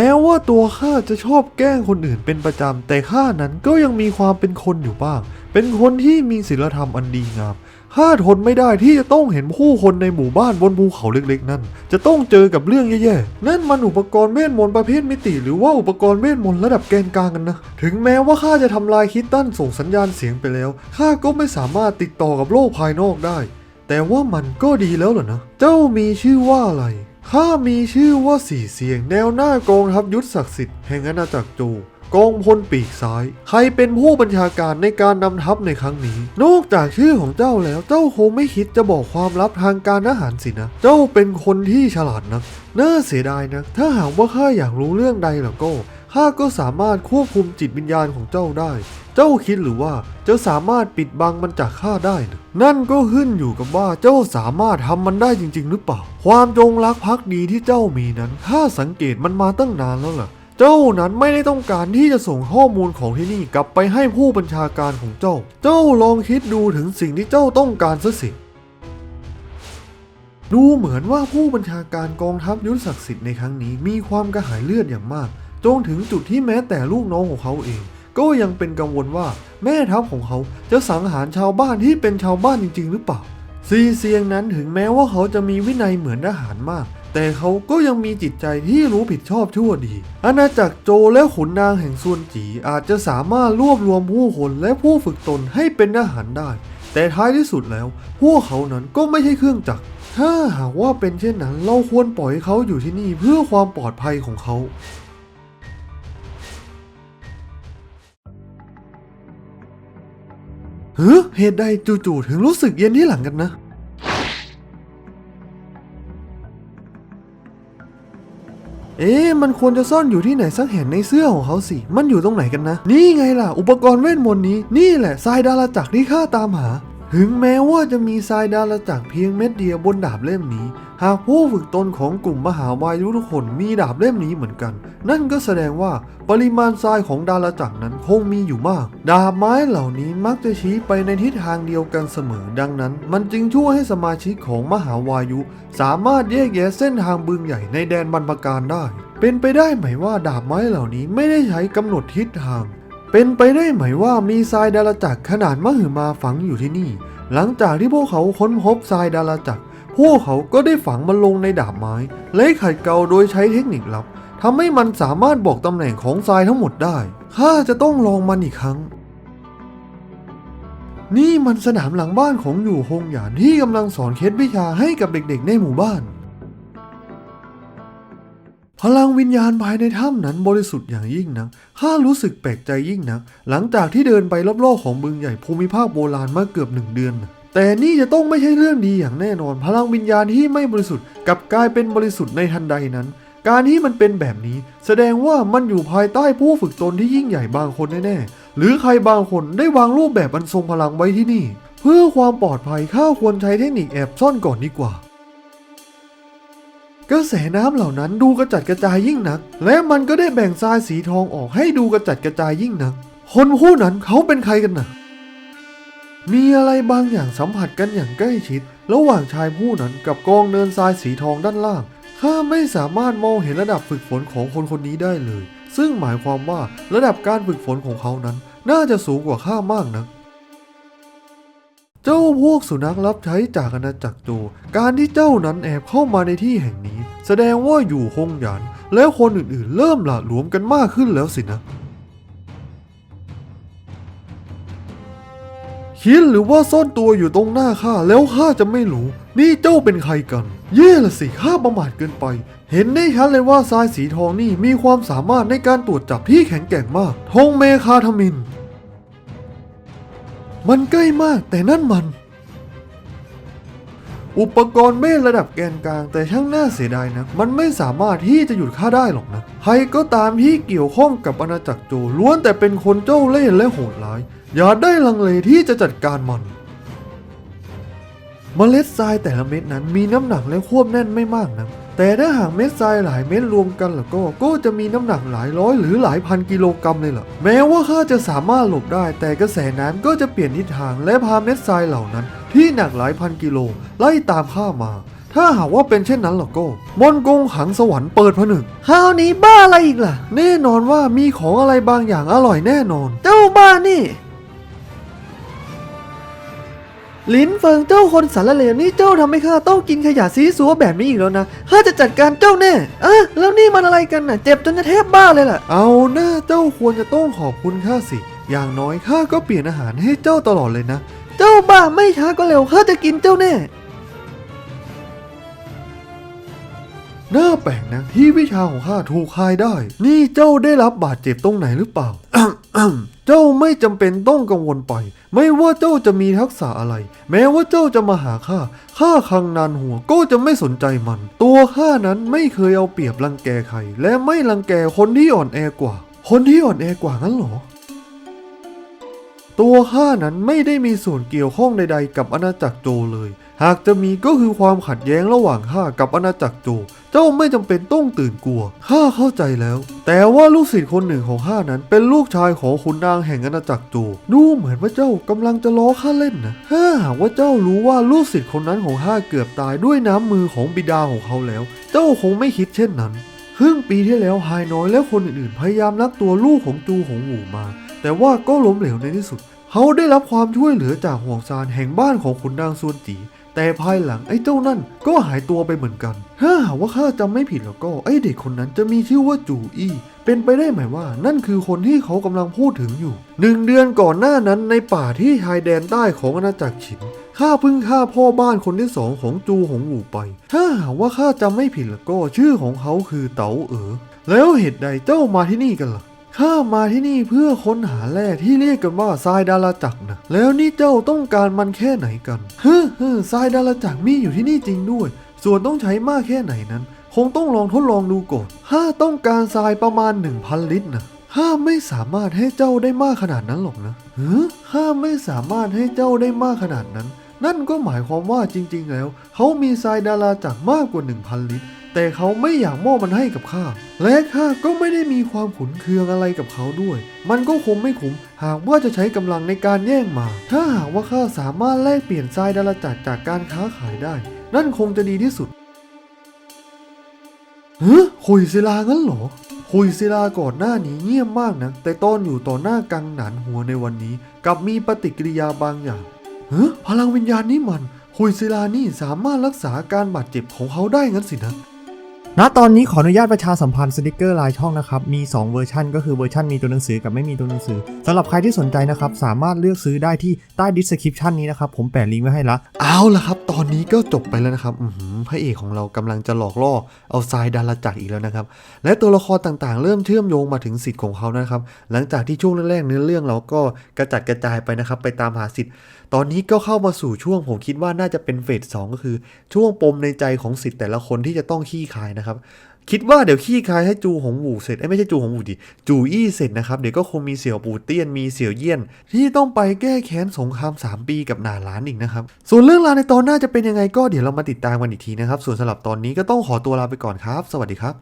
แม้ว่าตัวข้าจะชอบแกล้งคนอื่นเป็นประจำ แต่ข้านั้นก็ยังมีความเป็นคนอยู่บ้าง เป็นคนที่มีศีลธรรมอันดีงามข้าทนไม่ได้ที่จะต้องเห็นผู้คนในหมู่บ้านบนภูเขาเล็กๆ นั้น จะต้องเจอกับเรื่องแย่ๆ นั่นมันอุปกรณ์เวทมนต์ประเภทมิติ หรือว่าอุปกรณ์เวทมนต์ระดับแกนกลางกันนะ ถึงแม้ว่าข้าจะทำลายคิดตันส่งสัญญาณเสียงไปแล้วข้าก็ไม่สามารถติดต่อกับโลกภายนอกได้ แต่ว่ามันก็ดีแล้วเหรอนะ เจ้ามีชื่อว่าอะไร ข้ามีชื่อว่าสี่เสียงแนวหน้ากองทัพยุทธศักดิ์สิทธิ์แห่งอาณาจักรโจกองพลปีกซ้าย ใครเป็นผู้บัญชาการในการนำทัพในครั้งนี้ นอกจากชื่อของเจ้าแล้วเจ้าคงไม่คิดจะบอกความลับทางการทหารสินะ เจ้าเป็นคนที่ฉลาดนะน่าเสียดายนะ ถ้าหากว่าข้าอยากรู้เรื่องใดแล้วก็ ข้าก็สามารถควบคุมจิตวิญญาณของเจ้าได้ เจ้าคิดหรือว่าจะสามารถปิดบังมันจากข้าได้นะนั่นก็ขึ้นอยู่กับว่าเจ้าสามารถทำมันได้จริง ๆ หรือเปล่า ความจงรักภักดีที่เจ้ามีนั้นข้าสังเกตมันมาตั้งนานแล้วล่ะ เจ้านั้นไม่ได้ต้องการที่จะส่งข้อมูลของที่นี่กลับไปให้ผู้บัญชาการของเจ้า เจ้าลองคิดดูถึงสิ่งที่เจ้าต้องการซะสิดูเหมือนว่าผู้บัญชาการกองทัพยุทธศักดิ์สิทธิ์ในครั้งนี้มีความกระหายเลือดอย่างมาก จนถึงจุดที่แม้แต่ลูกน้องของเขาเอง ก็ยังเป็นกังวลว่าแม่ทัพของเขาจะสังหารชาวบ้านที่เป็นชาวบ้านจริง ๆ หรือเปล่า ซีเซียงนั้นถึงแม้ว่าเขาจะมีวินัยเหมือนทหารมาก แต่เขาก็ยังมีจิตใจที่รู้ผิดชอบชั่วดี อาณาจักรโจและขุนนางแห่งส่วนจีอาจจะสามารถรวบรวมผู้คนและผู้ฝึกตนให้เป็นทหารได้ แต่ท้ายที่สุดแล้ว พวกเขานั้นก็ไม่ใช่เครื่องจักรถ้าหากว่าเป็นเช่นนั้นเราควรปล่อยเขาอยู่ที่นี่เพื่อความปลอดภัยของเขา เฮ้เหตุใดจู่ๆถึงรู้สึกเย็นที่หลังกันนะ เอ๊ะมันควรจะซ่อนอยู่ที่ไหนสักแห่งในเสื้อของเขาสิ มันอยู่ตรงไหนกันนะ นี่ไงล่ะ อุปกรณ์เวทมนต์นี้ นี่แหละทรายดาราจักรที่ข้าตามหา ถึงแม้ว่าจะมีทรายดาราจักรเพียงเม็ดเดียวบนดาบเล่มนี้ หากผู้ฝึกตนของกลุ่มมหาวายุทุกคนมีดาบเล่มนี้เหมือนกัน นั่นก็แสดงว่าปริมาณทรายของดาราจักรนั้นคงมีอยู่มาก ดาบไม้เหล่านี้มักจะชี้ไปในทิศทางเดียวกันเสมอ ดังนั้น มันจึงช่วยให้สมาชิกของมหาวายุ สามารถแยกแยะเส้นทางบึงใหญ่ในแดนบรรพการได้ เป็นไปได้ไหมว่าดาบไม้เหล่านี้ไม่ได้ใช้กำหนดทิศทาง เป็นไปได้ไหมว่ามีทรายดาราจักรขนาดมหึมาฝังอยู่ที่นี่ หลังจากที่พวกเขาค้นพบทรายดาราจักร พวกเขาก็ได้ฝังมันลงในดาบไม้และขัดเกลาโดยใช้เทคนิคลับทำให้มันสามารถบอกตำแหน่งของทรายทั้งหมดได้ ข้าจะต้องลองมันอีกครั้ง นี่มันสนามหลังบ้านของอยู่ฮงหยานที่กำลังสอนเคล็ดวิชาให้กับเด็กๆ ในหมู่บ้าน พลังวิญญาณภายในถ้ำนั้นบริสุทธิ์อย่างยิ่งนักข้ารู้สึกแปลกใจยิ่งนักหลังจากที่เดินไปรอบๆของบึงใหญ่ภูมิภาคโบราณมาเกือบหนึ่งเดือนนะ แต่นี่จะต้องไม่ใช่เรื่องดีอย่างแน่นอน พลังวิญญาณที่ไม่บริสุทธิ์กับกลายเป็นบริสุทธิ์ในทันใดนั้น การที่มันเป็นแบบนี้ แสดงว่ามันอยู่ภายใต้ผู้ฝึกตนที่ยิ่งใหญ่บางคนแน่ๆหรือใครบางคนได้วางรูปแบบอันทรงพลังไว้ที่นี่ เพื่อความปลอดภัยข้าควรใช้เทคนิคแอบซ่อนก่อนดีกว่ากระแสน้ำเหล่านั้นดูกระจัดกระจายยิ่งนัก และมันก็ได้แบ่งทรายสีทองออกให้ดูกระจัดกระจายยิ่งนัก คนผู้นั้นเขาเป็นใครกันนะ มีอะไรบางอย่างสัมผัสกันอย่างใกล้ชิด ระหว่างชายผู้นั้นกับกองเนินทรายสีทองด้านล่างข้าไม่สามารถมองเห็นระดับฝึกฝนของคนคนนี้ได้เลย ซึ่งหมายความว่าระดับการฝึกฝนของเขานั้น น่าจะสูงกว่าข้ามากนะเจ้าพวกสุนัขรับใช้จากอาณาจักรโจการที่เจ้านั้นแอบเข้ามาในที่แห่งนี้ แสดงว่าอยู่คงหยานและคนอื่นๆ เริ่มหละหลวมกันมากขึ้นแล้วสินะ คิดหรือว่าซ่อนตัวอยู่ตรงหน้าข้าแล้วข้าจะไม่รู้ นี่เจ้าเป็นใครกัน เย่ละสิข้าประมาทเกินไป เห็นได้ชัดเลยว่าทรายสีทองนี่มีความสามารถในการตรวจจับที่แข็งแกร่งมากธงเมคาทมิน มันใกล้มากแต่นั่นมัน อุปกรณ์เมฆระดับแกนกลาง แต่ช่างน่าเสียดายนะ มันไม่สามารถที่จะหยุดข้าได้หรอกนะ ใครก็ตามที่เกี่ยวข้องกับอาณาจักรโจล้วนแต่เป็นคนเจ้าเล่ห์และโหดร้าย อย่าได้ลังเลที่จะจัดการมันเมล็ดทรายแต่ละเม็ดนั้นมีน้ำหนักและควบแน่นไม่มากนะแต่ถ้าหากเม็ดทรายหลายเม็ดรวมกันแล้วก็ก็จะมีน้ำหนักหลายร้อยหรือหลายพันกิโลกรัมเลยล่ะแม้ว่าข้าจะสามารถหลบได้ แต่กระแสน้ำก็จะเปลี่ยนทิศทางและพาเม็ดทรายเหล่านั้น ที่หนักหลายพันกิโลไล่ตามข้ามา ถ้าถ้าหากว่าเป็นเช่นนั้นล่ะก็มนต์กงขังสวรรค์เปิดผนึกคราวนี้บ้าอะไรอีกล่ะ แน่นอนว่ามีของอะไรบางอย่างอร่อยแน่นอน เจ้าบ้านี่ลิ้นเฟิงเจ้าคนสารเลวนี่เจ้าทำให้ข้าต้องกินขยะซีซัวแบบนี้อีกแล้วนะข้าจะจัดการเจ้าแน่อะแล้วนี่มันอะไรกันน่ะ เจ็บจนจะแทบบ้าเลยล่ะ เอาหน้าเจ้าควรจะต้องขอบคุณข้าสิ อย่างน้อยข้าก็เปลี่ยนอาหารให้เจ้าตลอดเลยนะ เจ้าบ้าไม่ช้าก็เร็วข้าจะกินเจ้าแน่น่าแปลกนะที่วิชาของข้าถูกคายได้ นี่เจ้าได้รับบาดเจ็บตรงไหนหรือเปล่า เจ้าไม่จำเป็นต้องกังวลไป ไม่ว่าเจ้าจะมีทักษะอะไร แม้ว่าเจ้าจะมาหาข้า ข้าคังนานหัวก็จะไม่สนใจมัน ตัวข้านั้นไม่เคยเอาเปรียบรังแกใคร และไม่รังแกคนที่อ่อนแอกว่า คนที่อ่อนแอกว่างั้นหรอ ตัวข้านั้นไม่ได้มีส่วนเกี่ยวข้องใดๆ กับอาณาจักรโจเลย หากจะมีก็คือความขัดแย้งระหว่างข้ากับอาณาจักรโจ เจ้าไม่จำเป็นต้องตื่นกลัวข้าเข้าใจแล้ว แต่ว่าลูกศิษย์คนหนึ่งของข้านั้น เป็นลูกชายของขุนนางแห่งอาณาจักรโจ ดูเหมือนว่าเจ้ากำลังจะล้อข้าเล่นนะถ้าหากว่าเจ้ารู้ว่าลูกศิษย์คนนั้นของข้าเกือบตายด้วยน้ำมือของบิดาของเขาแล้ว เจ้าคงไม่คิดเช่นนั้นครึ่งปีที่แล้วไฮน้อยและคนอื่นๆ พยายามลักตัวลูกของจูของหมู่มา แต่ว่าก็ล้มเหลวในที่สุด เขาได้รับความช่วยเหลือจากห่วงซานแห่งบ้านของขุนนางซวนจีแต่ภายหลังไอ้เจ้านั่นก็หายตัวไปเหมือนกัน ถ้าหากว่าข้าจำไม่ผิดแล้วก็ไอ้เด็กคนนั้นจะมีชื่อว่าจูอี้ เป็นไปได้ไหมว่า นั่นคือคนที่เขากำลังพูดถึงอยู่ หนึ่งเดือนก่อนหน้านั้นในป่าที่ชายแดนใต้ของอาณาจักรฉินข้าเพิ่งฆ่าพ่อบ้านคนที่สองของจูหงหวูไป ถ้าหากว่าข้าจำไม่ผิดแล้วก็ชื่อของเขาคือเต๋าเอ๋อ แล้วเหตุใดเจ้ามาที่นี่กันล่ะ ข้ามาที่นี่เพื่อค้นหาแร่ที่เรียกกันว่าทรายดาราจักรนะแล้วนี่เจ้าต้องการมันแค่ไหนกันเฮ้อเฮ้อทรายดาราจักรมีอยู่ที่นี่จริงด้วย ส่วนต้องใช้มากแค่ไหนนั้น คงต้องลองทดลองดูก่อนข้าต้องการทรายประมาณ 1,000 ลิตรนะข้าไม่สามารถให้เจ้าได้มากขนาดนั้นหรอกนะเฮ้อข้าไม่สามารถให้เจ้าได้มากขนาดนั้น นั่นก็หมายความว่าจริง ๆ แล้ว เขามีทรายดาราจักรมากกว่า 1,000 ลิตร แต่เขาไม่อยากมอบมันให้กับข้า และข้าก็ไม่ได้มีความขุนเคืองอะไรกับเขาด้วย มันก็คงไม่คุ้มหากว่าจะใช้กำลังในการแย่งมา ถ้าหากว่าข้าสามารถแลกเปลี่ยนทรายดาราจักรจากการค้าขายได้ นั่นคงจะดีที่สุดเฮ้คุยศิลางั้นเหรอคุยศิลาก่อนหน้านี้เงียบมากนะ แต่ตอนอยู่ต่อหน้ากังหนานหัวในวันนี้กับมีปฏิกิริยาบางอย่างเฮ้พลังวิญญาณนี่มันคุยศิลานี่สามารถรักษาการบาดเจ็บของเขาได้งั้นสินะ ณตอนนี้ขออนุญาตประชาสัมพันธ์สติกเกอร์ลายช่องนะครับ มี 2 เวอร์ชันก็คือเวอร์ชันมีตัวหนังสือกับไม่มีตัวหนังสือสำหรับใครที่สนใจนะครับ สามารถเลือกซื้อได้ที่ใต้ดิสคริปชันนี้นะครับ ผมแปะลิงก์ไว้ให้ละเอาละครับ ตอนนี้ก็จบไปแล้วนะครับ อือหือพระเอกของเรากำลังจะหลอกล่อเอาทรายดาราจักรอีกแล้วนะครับ และตัวละครต่างๆ เริ่มเชื่อมโยงมาถึงสิทธิ์ของเขานะครับ หลังจากที่ช่วงแรกๆเนื้อเรื่องเราก็กระจัดกระจายไปนะครับ ไปตามหาสิทธิ์ ตอนนี้ก็เข้ามาสู่ช่วงผมคิดว่าน่าจะเป็นเฟสสองก็คือ ช่วงปมในใจของสิทธิ์แต่ละคนที่จะต้องขี้คายนะครับ คิดว่าเดี๋ยวขี้คายให้จูหงหูเสร็จเอ้ไม่ใช่จูหงหูดิจูอี้เสร็จนะครับ เดี๋ยวก็คงมีเสี่ยวปูเตี้ยนมีเสี่ยวเยี่ยน ที่ต้องไปแก้แค้นสงคราม 3 ปีกับนาหลานอีกนะครับ ส่วนเรื่องราวในตอนหน้าจะเป็นยังไงก็เดี๋ยวเรามาติดตามกันอีกทีนะครับ ส่วนสำหรับตอนนี้ก็ต้องขอตัวลาไปก่อนครับ สวัสดีครับ